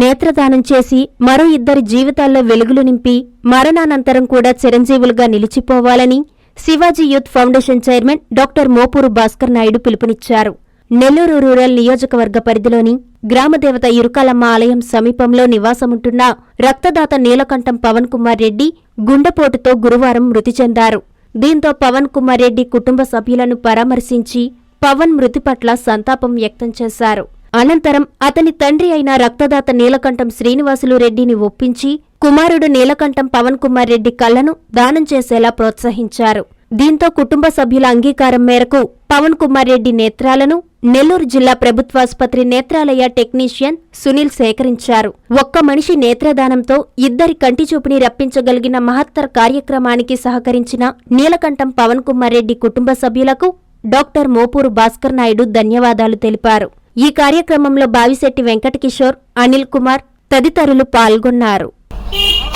నేత్రదానం చేసి మరో ఇద్దరి జీవితాల్లో వెలుగులు నింపి మరణానంతరం కూడా చిరంజీవులుగా నిలిచిపోవాలని Shivaji youth foundation chairman doctor Mopuru Bhaskar Naidu పిలుపునిచ్చారు. నెల్లూరు రూరల్ నియోజకవర్గ పరిధిలోని గ్రామదేవత ఇరుకాలమ్మ ఆలయం సమీపంలో నివాసముంటున్న రక్తదాత నీలకంఠం పవన్ కుమార్ రెడ్డి గుండెపోటుతో గురువారం మృతి చెందారు. దీంతో పవన్ కుమార్ రెడ్డి కుటుంబ సభ్యులను పరామర్శించి పవన్ మృతి పట్ల సంతాపం వ్యక్తం చేశారు. అనంతరం అతని తండ్రి అయిన రక్తదాత నీలకంఠం శ్రీనివాసులు రెడ్డిని ఒప్పించి కుమారుడు నీలకంఠం పవన్ కుమార్ రెడ్డి కళ్ళను దానం చేసేలా ప్రోత్సహించారు. దీంతో కుటుంబ సభ్యుల అంగీకారం మేరకు పవన్ కుమార్ రెడ్డి నేత్రాలను నెల్లూరు జిల్లా ప్రభుత్వాసుపత్రి నేత్రాలయ టెక్నీషియన్ సునీల్ సేకరించారు. ఒక్క మనిషి నేత్రదానంతో ఇద్దరి కంటి చూపుని రప్పించగలిగిన మహత్తర కార్యక్రమానికి సహకరించిన నీలకంఠం పవన్ కుమార్ రెడ్డి కుటుంబ సభ్యులకు డాక్టర్ మోపూరు భాస్కర్ నాయుడు ధన్యవాదాలు తెలిపారు. ఈ కార్యక్రమంలో బావిశెట్టి వెంకటకిషోర్ అనిల్ కుమార్ తదితరులు పాల్గొన్నారు.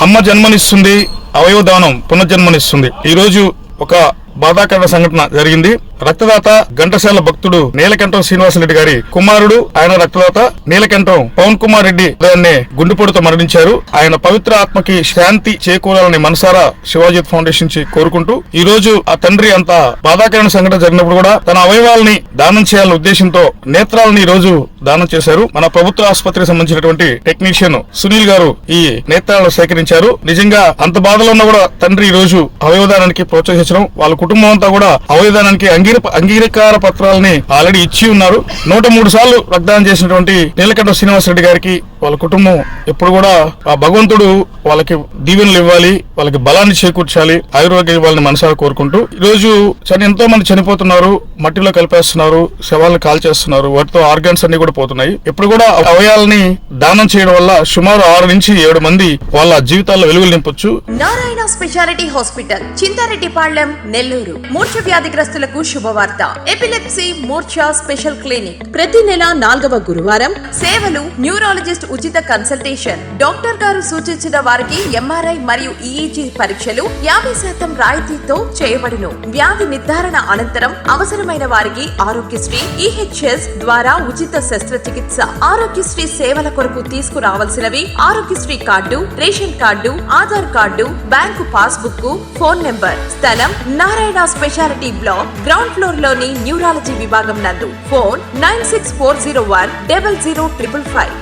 అమ్మ జన్మనిస్తుంది అవయవదానం పునర్జన్మనిస్తుంది. ఈ రోజు ఒక బాధాకర సంఘటన జరిగింది. రక్తదాత ఘంటసాల భక్తుడు నీలకంఠం శ్రీనివాసరెడ్డి గారి కుమారుడు. ఆయన రక్తదాత నీలకంఠం పవన్ కుమార్ రెడ్డి ఉదయాన్నే గుండెపోటుతో మరణించారు. ఆయన పవిత్ర ఆత్మకి శాంతి చేకూరాలని మనసారా శివాజీ ఫౌండేషన్ నుంచి కోరుకుంటూ ఈ రోజు ఆ తండ్రి అంత బాధాకరమైన సంఘటన జరిగినప్పుడు కూడా తన అవయవాల్ని దానం చేయాలనే ఉద్దేశంతో నేత్రాలను ఈ రోజు దానం చేశారు. మన ప్రభుత్వ ఆసుపత్రికి సంబంధించినటువంటి టెక్నీషియన్ సునీల్ గారు ఈ నేత్రాలను సేకరించారు. నిజంగా అంత బాధలో ఉన్న కూడా తండ్రి ఈ రోజు అవయవదానానికి ప్రోత్సహించడం వాళ్ళ కుటుంబం అంతా కూడా అవయవదానానికి అంగీర అంగీకార పత్రాలని ఆల్రెడీ ఇచ్చి ఉన్నారు. నూట మూడు సార్లు రక్తదానం చేసినటువంటి నీలకంఠ శ్రీనివాసరెడ్డి గారికి వాళ్ళ కుటుంబం ఎప్పుడు కూడా ఆ భగవంతుడు వాళ్ళకి దీవెనలు ఇవ్వాలి వాళ్ళకి బలాన్ని చేకూర్చాలి ఆయుర్వేదం ఇవ్వాలని మనసారా కోరుకుంటూ ఈ రోజు చని ఎంతో మంది చనిపోతున్నారు మట్టిలో కలిపేస్తున్నారు శవాలను కాల్చేస్తున్నారు వాటితో ఆర్గాన్స్ అన్ని కూడా పోతున్నాయి. ఇప్పుడు కూడా అవయాలని దానం చేయడం వల్ల సుమారు ఆరు నుంచి ఏడు మంది వాళ్ళ జీవితాల్లో వెలుగులు నింపొచ్చు. Narayana speciality hospital Chintareddypalem Nellore. మూర్ఛ వ్యాధిగ్రస్తులకు శుభవార్త. ఎపిలెప్సీ మూర్ఛ స్పెషల్ క్లినిక్. ప్రతి నెల నాలుగవ గురువారం సేవలు న్యూరాలజిస్ట్ ఉచిత కన్సల్టేషన్. డాక్టర్ గారు సూచించిన వారికి ఎంఆర్ఐ మరియు ఈఈజీ పరీక్షలు యాభై శాతం రాయితీతో చేయబడును. వ్యాధి నిర్ధారణ అనంతరం అవసరమైన వారికి ఆరోగ్యశ్రీ ఈహెచ్ఎస్ ద్వారా ఉచిత శస్త్రచికిత్స ఆరోగ్యశ్రీ సేవల కొరకు తీసుకురావాల్సినవి Aarogyasri card ration card Aadhaar card bank passbook phone number స్థలం నారాయణ స్పెషాలిటీ బ్లాక్ గ్రౌండ్ ఫ్లోర్లోని న్యూరాలజీ విభాగం నందు. Phone nine six four zero one double zero triple five.